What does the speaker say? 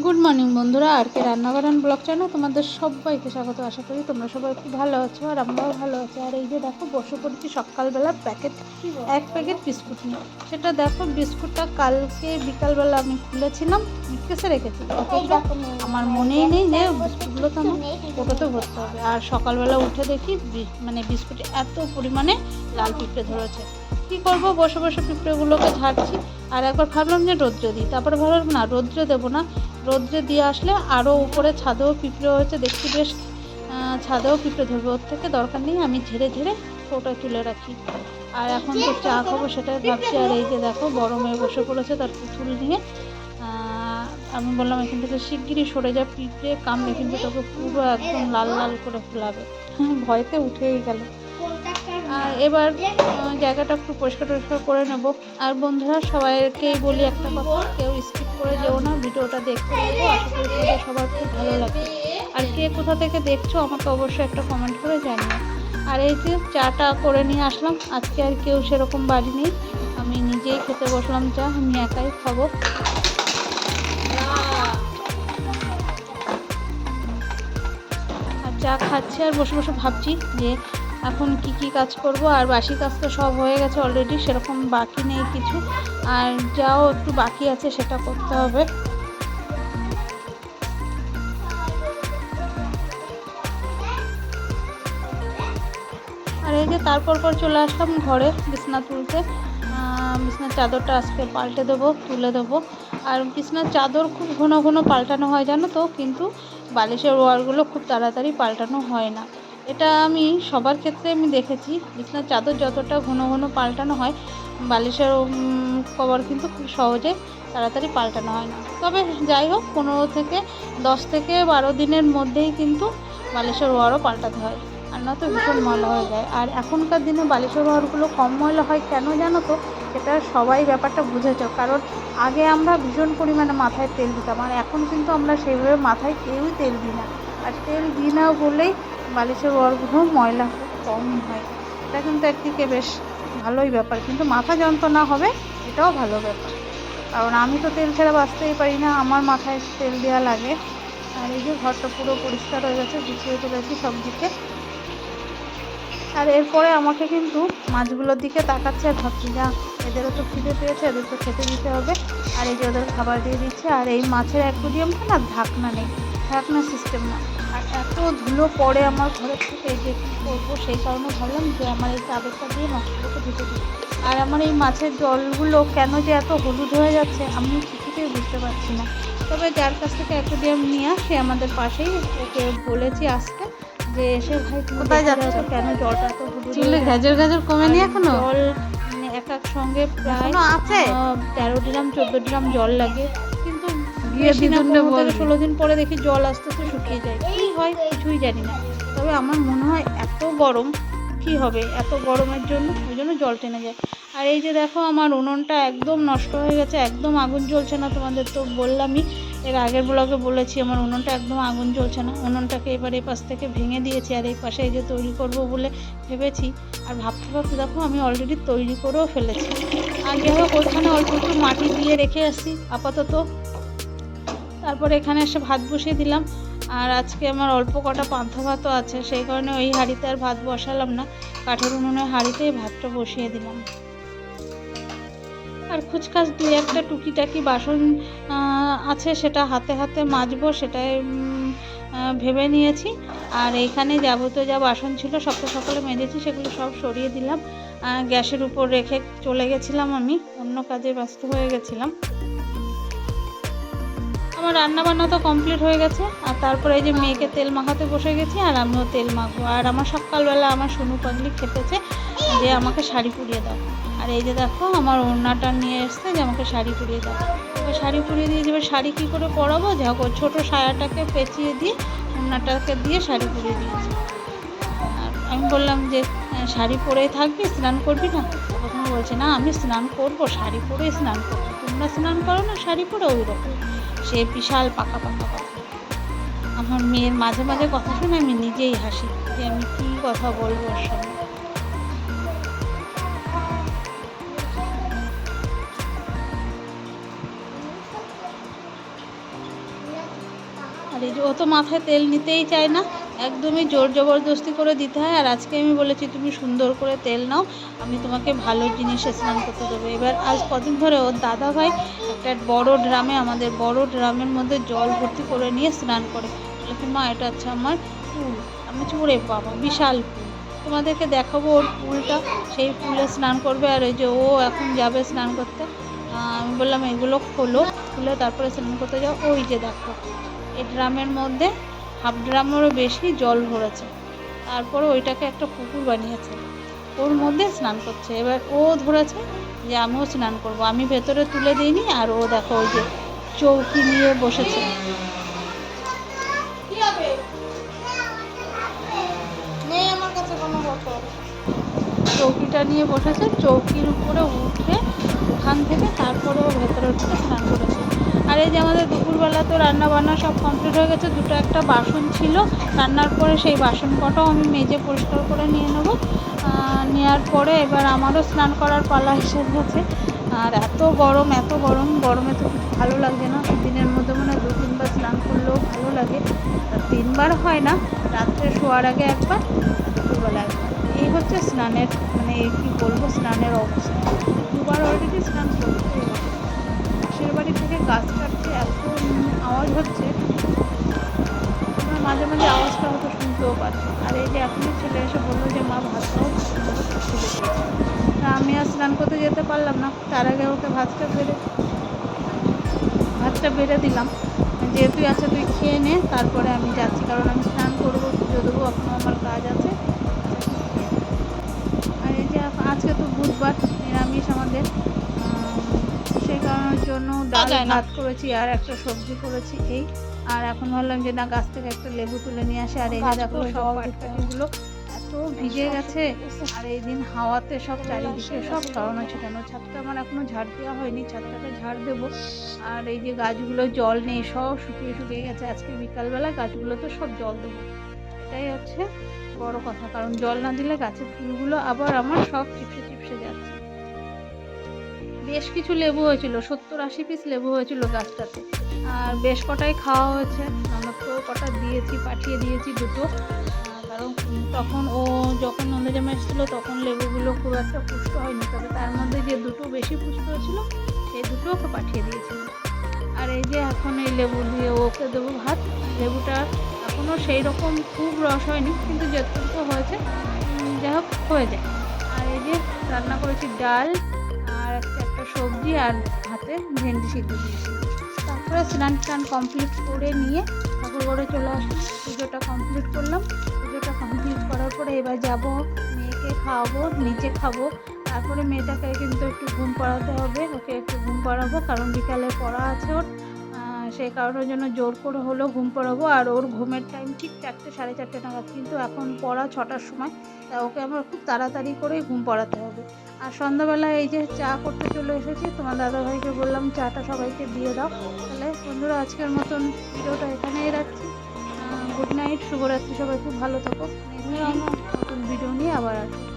Good morning বন্ধুরা। আর কে রান্নাবাড়ান blog channel তোমাদের সবাইকে স্বাগত। আশা করি তোমরা সবাই খুব ভালো আছো আর আমরাও ভালো আছি। আর এই যে দেখো, বসে পড়েছি সকালবেলা প্যাকেট এক প্যাকেট বিস্কুট নিয়ে। সেটা দেখো, বিস্কুটটা কালকে বিকালবেলা আমি খুলেছিলাম কেসে রেখেছি। আমার মনেই নেই যে বিস্কুটগুলো তো আমার ওটাতে ভরতে হবে। আর সকালবেলা উঠে দেখি মানে বিস্কুটে এত পরিমাণে লাল পিঁপড়ে ধরেছে। কি করব? বসে বসে পিঁপড়েগুলোকে ঝাড়ছি। আর একবার ভাবলাম যে রৌদ্রে দিই। তারপরে ভাবলাম, না, রৌদ্রে দেবো না। রৌদ্রে দিয়ে আসলে আরও উপরে ছাদেও পিঁপড়ে হয়েছে, দেখছি বেশ ছাদেও পিঁপড়ে ধরবে। ওর থেকে দরকার নেই, আমি ঝেড়ে ঝেড়ে ওটা তুলে রাখি। আর এখন তো চা খাব সেটাই ভাবছি। আর এই যে দেখো, বড় মেয়ে বসে পড়েছে তার পুতুল নিয়ে। আমি বললাম, এখান থেকে শিগগিরই সরে যা, পিঁপড়ে কামড়ে কিন্তু তোকে পুরো একদম লাল লাল করে ফেলাবে। ভয়তে উঠেই গেল। আর এবার জায়গাটা একটু পরিষ্কার টরিষ্কার করে নেব। আর বন্ধুরা, সবাইকেই বলি একটা কথা, কেউ স্কিপ করে যেও না, ভিডিওটা দেখতে দেবো আশা করি তোমাদের সবার খুব ভালো লাগে আর কে কোথা থেকে দেখছ আমাকে অবশ্যই একটা কমেন্ট করে জানিও। আর এই যে চাটা করে নিয়ে আসলাম, আজকে আর কেউ সেরকম বাড়ি নেই। আমি নিজেই খেতে বসলাম চা আমি একাই খাব। চা খাচ্ছি আর বসে বসে ভাবছি যে এখন কি কি কাজ করব? আর বাসি কাজ তো সব হয়ে গেছে অলরেডি সেরকম বাকি নেই কিছু। আর যাও, একটু বাকি আছে, সেটা করতে হবে। আর এই যে তারপর পর চলে আসলাম ঘরে বিছনা তুলতে। বিছনার চাদরটা আজকে পাল্টে দেবো, তুলে দেবো। আর বিছনার চাদর খুব ঘন ঘন পাল্টানো হয়, জানো তো? কিন্তু বালিশের ওয়ারগুলো খুব তাড়াতাড়ি পাল্টানো হয় না। এটা আমি সবার ক্ষেত্রে আমি দেখেছি। বিছনার চাদর যতটা ঘন ঘন পাল্টানো হয় বালিশের কভার কিন্তু খুব সহজে তাড়াতাড়ি পাল্টানো হয় না। তবে যাই হোক, পনেরো থেকে দশ থেকে বারো দিনের মধ্যেই কিন্তু বালিশের ওয়ারও পাল্টাতে হয়। আর না তো ভীষণ ময়লা হয়ে যায়। আর এখনকার দিনে বালিশের ওয়ারগুলো কম ময়লা হয় কেন জানো তো? সেটা সবাই ব্যাপারটা বুঝেছ। কারণ আগে আমরা ভীষণ পরিমাণে মাথায় তেল দিতাম। আর এখন কিন্তু আমরা সেইভাবে মাথায় কেউই তেল দিই না। আর তেল দিই না বলেই বালিশের ওয়ারগুলো ময়লা কম হয়। এটা কিন্তু একদিকে বেশ ভালোই ব্যাপার। কিন্তু মাথা যন্ত্রণা হবে, এটাও ভালো ব্যাপার। কারণ আমি তো তেল ছাড়া বাঁচতেই পারি না, আমার মাথায় তেল দেওয়া লাগে। আর এই যে ঘরটা পুরো পরিষ্কার হয়ে গেছে, গুছিয়ে তুলেছি সব দিকে। আর এরপরে আমাকে কিন্তু মাছগুলোর দিকে তাকাচ্ছে আর ভাবছি, যা, এদেরও তো খিদে পেয়েছে, এদের তো খেতে দিতে হবে। আর এই যে ওদের খাবার দিয়ে দিচ্ছে, আর এই মাছের অ্যাকুরিয়ামটা না ঢাকনা নেই, ঢাকনা সিস্টেম না। এত ধুলো পড়ে আমার ঘরের থেকে যে কী করব? সেই কারণে ভাবলাম যে আমার এই চাদরটা দিয়ে মাছগুলোকে ধুতে দিই। আর আমার এই মাছের জলগুলো কেন যে এত হলুদ হয়ে যাচ্ছে আমি কিছুতেই বুঝতে পারছি না। তবে যার কাছ থেকে অ্যাকুরিয়াম নিয়ে আসে আমাদের পাশেই ওকে বলেছি আসতে যে এসে ভাই কোথায় যাচ্ছ? কেন জলটা এত হলুদ গাজর গাজর কমেনি আর এখনও? জল মানে এক এক সঙ্গে প্রায় আছে? তেরো ড্রাম চোদ্দ ড্রাম জল লাগে। বেশি না পনেরো ষোলো দিন পরে দেখি জল আস্তে আস্তে শুকিয়ে যায়। কি হয় কিছুই জানি না। তবে আমার মনে হয় এত গরম কি হবে? এত গরমের জন্য ওই জন্য জল টেনে যায়। আর এই যে দেখো আমার উনুনটা একদম নষ্ট হয়ে গেছে একদম আগুন জ্বলছে না তোমাদের তো বললামই। এর আগের ব্লগে বলেছি আমার উনুনটা একদম আগুন জ্বলছে না। উনুনটাকে এবার এই পাশ থেকে ভেঙে দিয়েছি আর এই পাশে এই যে তৈরি করব বলে ভেবেছি। আর ভাবতে ভাবতে দেখো আমি অলরেডি তৈরি করেও ফেলেছি। আর যাই হোক ওইখানে অল্প একটু মাটি দিয়ে রেখে আসছি আপাতত। তারপরে এখানে এসে ভাত বসিয়ে দিলাম। আর আজকে আমার অল্প কটা পান্থা ভাতও আছে, সেই কারণে ওই হাঁড়িতে আর ভাত বসালাম না। কাঠের উনুনের হাঁড়িতেই ভাতটা বসিয়ে দিলাম। আর খুচখাচ দুই একটা টুকিটাকি বাসন আছে সেটা হাতে হাতে মাজবো সেটাই ভেবে নিয়েছি। আর এইখানে যাবতীয় যা বাসন ছিল সকাল সকালে মেজেছি, সেগুলো সব সরিয়ে দিলাম। গ্যাসের উপর রেখে চলে গেছিলাম আমি, অন্য কাজে ব্যস্ত হয়ে গেছিলাম। আমার রান্না বান্না তো কমপ্লিট হয়ে গেছে। আর তারপরে এই যে মেয়েকে তেল মাখাতে বসে গেছি আর আমিও তেল মাখবো। আর আমার সকালবেলা আমার সোনু পাগলি খেতেছে যে আমাকে শাড়ি পুড়িয়ে দাও। আর এই যে দেখো আমার ওড়নাটা নিয়ে এসছে যে আমাকে শাড়ি পুড়িয়ে দাও। এবার শাড়ি পুড়িয়ে দিয়ে যাবে শাড়ি কী করে পরাবো? দেখো ছোটো সায়াটাকে পেঁচিয়ে দিয়ে ওড়নাটাকে দিয়ে শাড়ি পরিয়ে দিয়েছি। আর আমি বললাম যে "হ্যাঁ, শাড়ি পরেই থাকবি স্নান করবি না? প্রথমে বলছে না আমি স্নান করব শাড়ি পরেই স্নান করব। তোমরা স্নান করো না শাড়ি পরে ওই রকম। সে বিশাল পাকা পাকা কথা আমার মেয়ের মাঝে মাঝে কথা শুনে আমি নিজেই হাসি যে আমি কী কথা বলব ওর সঙ্গে। আর এই যে ও তো মাথায় তেল নিতেই চায় না। একদমই জোর জবরদস্তি করে দিতে হয়। আর আজকে আমি বলেছি, তুমি সুন্দর করে তেল নাও, আমি তোমাকে ভালো জিনিসে স্নান করতে দেবো। এবার আজ কদিন ধরে ওর দাদা ভাই একটা বড় ড্রামে, আমাদের বড় ড্রামের মধ্যে জল ভর্তি করে নিয়ে স্নান করে। বলে মা, এটা হচ্ছে আমার পুল আমি ওরে বাবা বিশাল পুল তোমাদেরকে দেখাবো ওর পুলটা সেই পুলে স্নান করবে আর ওই যে ও এখন যাবে স্নান করতে। আমি বললাম, এগুলো খোলো, খুলে তারপরে স্নান করতে যাও। ওই যে দেখো, এই ড্রামের মধ্যে হাফ ড্রামেরও বেশি জল ভরেছে। তারপরে ওইটাকে একটা পুকুর বানিয়েছে। ওর মধ্যে স্নান করছে। এবার ও ধরেছে যে আমিও স্নান করব। আমি ভেতরে তুলে দিইনি আর ও দেখো ওই যে চৌকি নিয়ে বসেছে। চৌকিটা নিয়ে বসেছে। চৌকির উপরে উঠে ওখান থেকে তারপরে ও ভেতরে ঢুকে স্নান করেছে। আর এই যে আমাদের দুপুরবেলা তো রান্না বান্না সব কমপ্লিট হয়ে গেছে। দুটো একটা বাসন ছিল। রান্নার পরে সেই বাসন কটাও আমি মেজে পরিষ্কার করে নিয়ে নেব। নেওয়ার পরে এবার আমারও স্নান করার পালা এসে গেছে। আর এত গরম এত গরম। গরমে তো ভালো লাগছে না। দিনের মধ্যে মনে হয় দু, তিনবার স্নান করলেও ভালো লাগে। তিনবার হয় না। রাত্রে শোয়ার আগে একবার, দুপুরবেলা একবার। এই হচ্ছে স্নানের মানে কি বলব, স্নানের অবস্থা। দুবার অলরেডি স্নান করতে। গাছ কাটতে এত আওয়াজ হচ্ছে মাঝে মাঝে আওয়াজটা হয়তো শুনতেও পাচ্ছ। আর এই যে এখনই ছেলে এসে বলল যে মা ভাত খাও তা আমি আর স্নান করতে যেতে পারলাম না তার আগে ওকে ভাতটা বেড়ে ভাতটা বেড়ে দিলাম। যেহেতু আছে তুই খেয়ে নে তারপরে আমি যাচ্ছি কারণ আমি স্নান করব পুজো দেবো এখনও আমার কাজ আছে। আর এই যে আজকে তো বুধবার নিরামিষ আমাদের। আম, সেই কারণের জন্য ডাল ভাত করেছি আর একটা সবজি করেছি এই। আর এখন ভাবলাম যে না গাছ থেকে একটা লেবু তুলে নিয়ে আসে। আর এই দেখো সব। পাটকাঠিগুলো এত ভিজে গেছে। আর এই দিন হাওয়াতে সব চারিদিকে সব ছড়ানো ছিটানো। ছাদটা আমার এখনও ঝাড় দেওয়া হয়নি ছাদটাকে ঝাড় দেবো। আর এই যে গাছগুলো জল নেই সব শুকিয়ে শুকিয়ে গেছে আজকে বিকালবেলা গাছগুলোতে সব জল দেবো এটাই হচ্ছে বড় কথা কারণ জল না দিলে গাছের ফুলগুলো আবার আমার সব চিপসে চিপসে যাচ্ছে বেশ কিছু লেবু হয়েছিল, সত্তর আশি পিস লেবু হয়েছিল গাছটাতে। আর বেশ কটাই খাওয়া হয়েছে। ননদকেও কটা দিয়েছি, পাঠিয়ে দিয়েছি দুটো। কারণ তখন ও যখন নন্দজামা এসেছিল, তখন লেবুগুলো খুব একটা পুষ্ট হয়নি। তবে তার মধ্যে যে দুটো বেশি পুষ্ট হয়েছিল, সেই দুটো ওকে পাঠিয়ে দিয়েছিল আর এই যে এখন এই লেবু দিয়ে ওকে দেবো ভাত। লেবুটা এখনও সেই রকম খুব রস হয়নি, কিন্তু যতটুকু হয়েছে যাই হোক, হয়ে যায়। আর এই যে রান্না করেছি ডাল সবজি আর ভাতে ভেন্ডি সিদ্ধ দিয়েছি তারপরে স্নান টান কমপ্লিট করে নিয়ে ঠাকুর ঘরে চলে আসলাম। পুজোটা কমপ্লিট করলাম। পুজোটা কমপ্লিট করার পরে এবার যাব, মেয়েকে খাওয়াবো নিচে খাব। তারপরে মেয়েটাকে কিন্তু একটু ঘুম পাড়াতে হবে। ওকে একটু ঘুম পাড়াবো কারণ বিকালে পড়া আছে ওর। সেই কারণের জন্য জোর করে হলেও ঘুম পড়াবো। আর ওর ঘুমের টাইম ঠিক চারটে, সাড়ে চারটে নাগাদ। কিন্তু এখন পড়া ছটার সময়। তা ওকে আমার খুব তাড়াতাড়ি করেই ঘুম পড়াতে হবে। আর সন্ধ্যাবেলা এই যে চা করতে চলে এসেছি তোমার দাদাভাইকে বললাম চাটা সবাইকে দিয়ে দাও। তাহলে বন্ধুরা আজকের মতন ভিডিওটা এখানেই রাখছি। গুড নাইট শুভরাত্রি সবাই খুব ভালো থাকো। নতুন ভিডিও নিয়ে আবার আসব।